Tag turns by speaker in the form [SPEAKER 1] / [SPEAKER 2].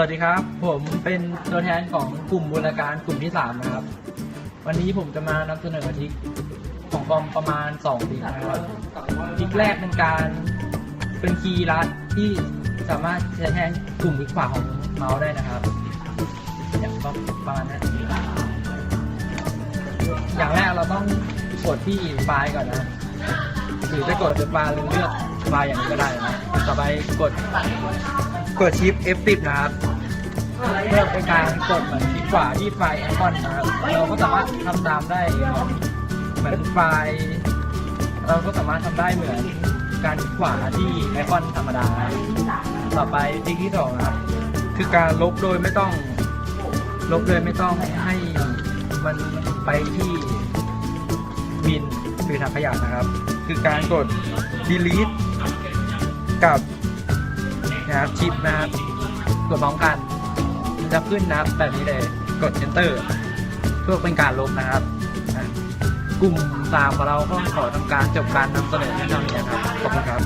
[SPEAKER 1] สวัสดีครับ ผมเป็นตัวแทนของกลุ่มบูรการกลุ่มที่ 3 นะครับ วันนี้ผมจะมานำเสนอทิกของคอมประมาณ2ทริกนะครับทิกแรกเป็นการเป็นคีย์ลัดที่สามารถใช้แทนกลุ่มคลิกขวาของเมาส์ได้นะครับ อย่างก็ประมาณนั้นอย่างแรกเราต้องกดที่ไฟล์ก่อนนะหรือจะกดเป็นไฟล์หรือเลือก ไฟล์อย่างนี้ก็ได้นะต่อไปกดกดชิป F10 นะครับเพื่อเป็นการกดเหมือนคลิกขวาที่ไฟล์ไอคอนนะครับเราก็สามารถทำตามได้เหมือนไฟล์เราก็สามารถทำได้เหมือนการคลิกขวาที่ไอคอนธรรมดา ต่อไปทริกที่สองนะครับคือการลบโดยไม่ต้องลบโดยไม่ต้องให้มันไปที่บินหรือถังขยะนะครับ คือการกด ดีลิทกับนะครับชิปนะครับกดพร้อมกันมันจะขึ้นนะครับแบบนี้เลยกด enter เพื่อเป็นการลบนะครับกลุ่มสามของเราก็ขอทำการจบการนำเสนอในเท่านี้นะครับขอบคุณครับ